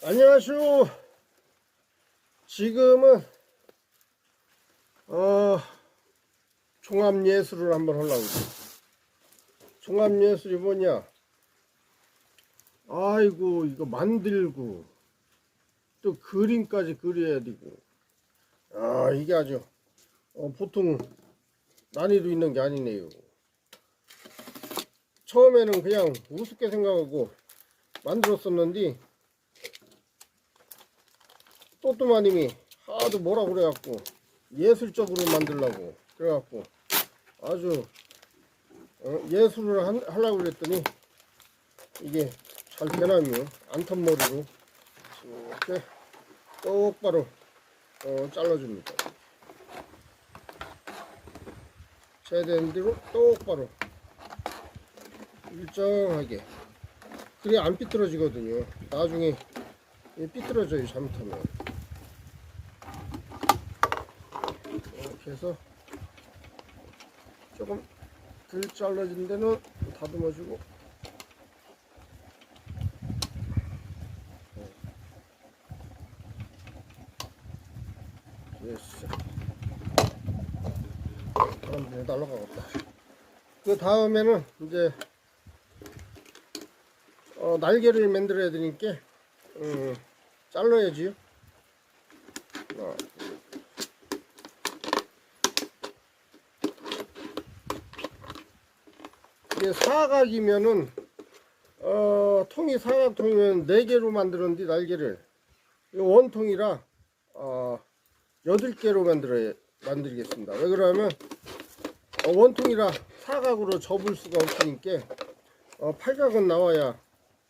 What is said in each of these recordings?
안녕하세요. 지금은 어, 종합예술을 한번 하려고. 종합예술이 뭐냐? 아이고 이거 만들고 또 그림까지 그려야 되고 아 이게 아주 어, 보통 난이도 있는 게 아니네요. 처음에는 그냥 우습게 생각하고 만들었었는데 또또마님이 하도 뭐라 그래갖고 예술적으로 만들라고 그래갖고 아주 어, 예술을 한- 하려고 그랬더니 이게 잘 되나요? 안턴머리로 이렇게 똑바로 어, 잘라줍니다. 최대한 대로 똑바로 일정하게. 그래야 안 삐뚤어지거든요. 나중에 삐뚤어져요 잘못하면 이렇게 해서 조금 덜 잘라진 데는 다듬어주고. 됐어. 그럼 날라가겠다. 그 다음에는 이제 어, 날개를 만들어야 되니까 음, 잘라야지요. 하나, 둘. 사각이면은 어, 통이 사각통이면 네 개로 만들었는데 날개를 이 원통이라 어, 여덟 개로 만들어 만들겠습니다. 왜 그러냐면 어, 원통이라 사각으로 접을 수가 없으니까 어, 팔각은 나와야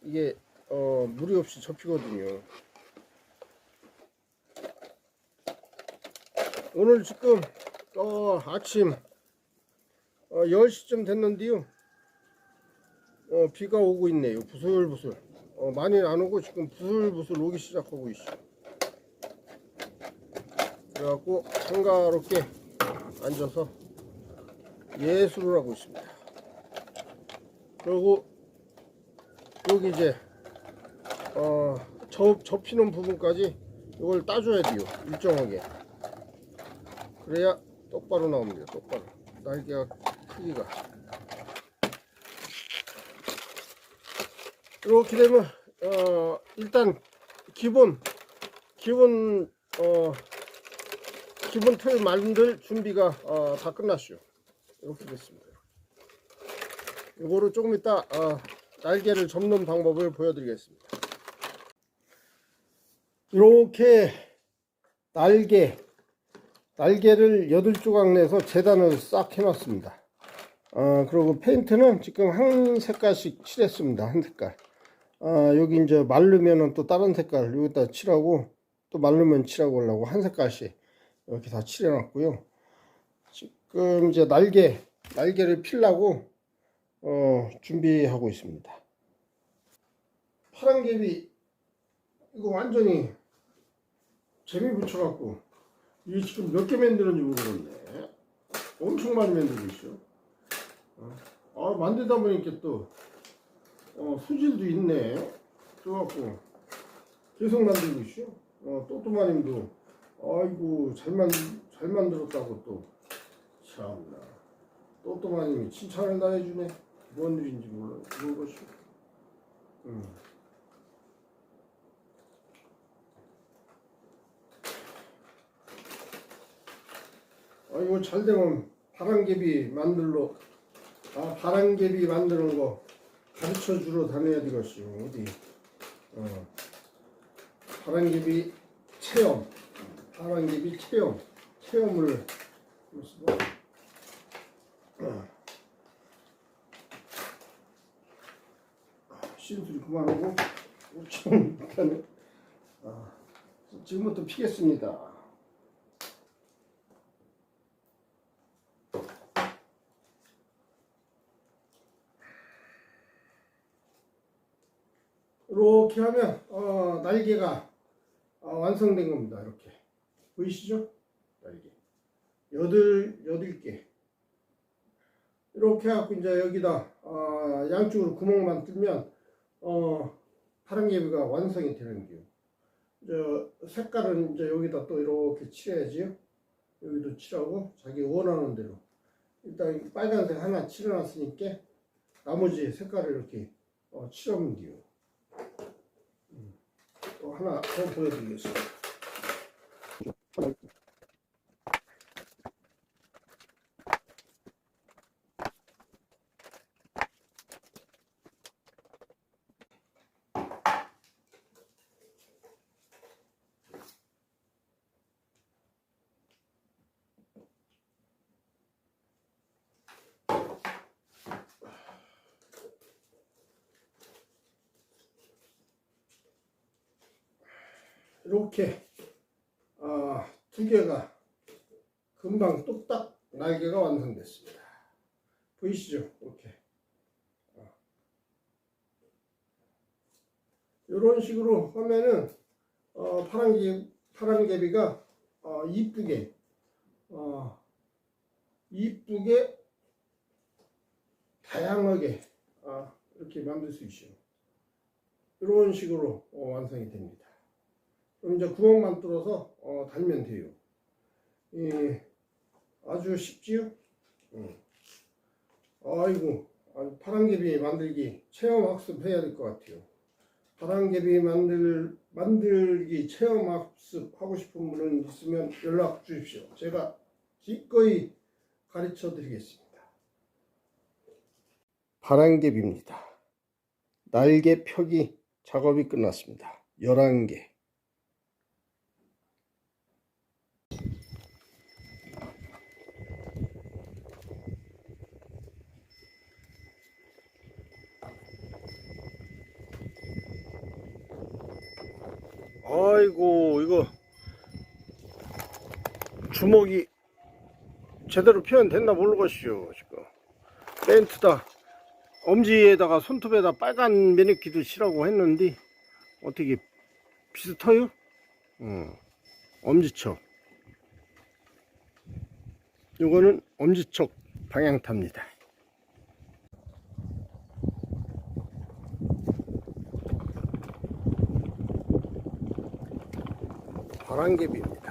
이게 어, 무리 없이 접히거든요. 오늘 지금 어, 아침 어, 10시쯤 됐는데요. 어, 비가 오고 있네요. 부슬부슬. 어, 많이는 안 오고 지금 부슬부슬 오기 시작하고 있어. 그래갖고 한가롭게 앉아서 예술을 하고 있습니다. 그리고 여기 이제 어, 접, 접히는 부분까지 이걸 따줘야 돼요. 일정하게. 그래야 똑바로 나옵니다. 똑바로. 날개가 크기가. 이렇게 되면 어, 일단 기본 기본 어, 기본 틀 만들 준비가 어, 다 끝났어요. 이렇게 됐습니다. 이거를 조금 이따 어, 날개를 접는 방법을 보여드리겠습니다. 이렇게 날개 날개를 여덟 조각 내서 재단을 싹 해놨습니다. 어, 그리고 페인트는 지금 한 색깔씩 칠했습니다. 한 색깔. 아, 여기 이제 마르면은 또 다른 색깔 여기다 칠하고 또 마르면 칠하고 하려고 한 색깔씩 이렇게 다 칠해놨고요. 지금 이제 날개 날개를 필라고 어, 준비하고 있습니다. 파란개비 이거 완전히 재미 붙여갖고 이게 지금 몇 개 만드는지 모르겠네. 엄청 많이 만들고 있어. 어. 아 만들다 보니까 또 어, 수질도 있네. 그래갖고 계속 만들고 있어. 어, 또또마님도 아이고 잘 만, 잘 만들었다고 또 참나 또또마님이 칭찬을 다 해주네. 뭔 일인지 몰라 모르겠어. 음. 아 이거 잘 되면 바람개비 만들러 아 바람개비 만드는 거 가르쳐 주러 다녀야 되겠어요 어디 어. 바람개비 체험 바람개비 체험 체험을 어. 신소리 그만하고 좀 일단은 아, 지금부터 피겠습니다. 이렇게 하면 어, 날개가 어, 완성된 겁니다. 이렇게 보이시죠? 날개 여덟 여덟 개 이렇게 해갖고 이제 여기다 어, 양쪽으로 구멍만 뚫면 어, 파랑개비가 완성이 되는 거예요. 저 색깔은 이제 여기다 또 이렇게 칠해야지요. 여기도 칠하고 자기 원하는 대로 일단 이 빨간색 하나 칠해놨으니까 나머지 색깔을 이렇게 어, 칠하면 돼요. 음. 또 하나 더 보여드리겠습니다. 이렇게 아, 두 개가 금방 뚝딱 날개가 완성됐습니다. 보이시죠? 이렇게 이런 식으로 하면은 어, 파란개 파란개비가 어, 이쁘게 어, 이쁘게 다양하게 아, 이렇게 만들 수 있어요. 이런 식으로 어, 완성이 됩니다. 그럼 이제 구멍만 뚫어서 어, 달면 돼요. 예, 아주 쉽지요? 음. 아이고, 아주 파란개비 만들기 체험 학습 해야 될 것 같아요. 파란개비 만들 만들기 체험 학습 하고 싶은 분은 있으면 연락 주십시오. 제가 기꺼이 가르쳐 드리겠습니다. 파란개비입니다. 날개 펴기 작업이 끝났습니다. 11개. 아이고 이거 주먹이 제대로 표현됐나 모르겠슈 지금. 렌트다. 엄지에다가 손톱에다 빨간 매니키도 칠하고 했는데 어떻게 비슷해요? 어, 엄지척. 요거는 엄지척 방향탑니다 바람개비입니다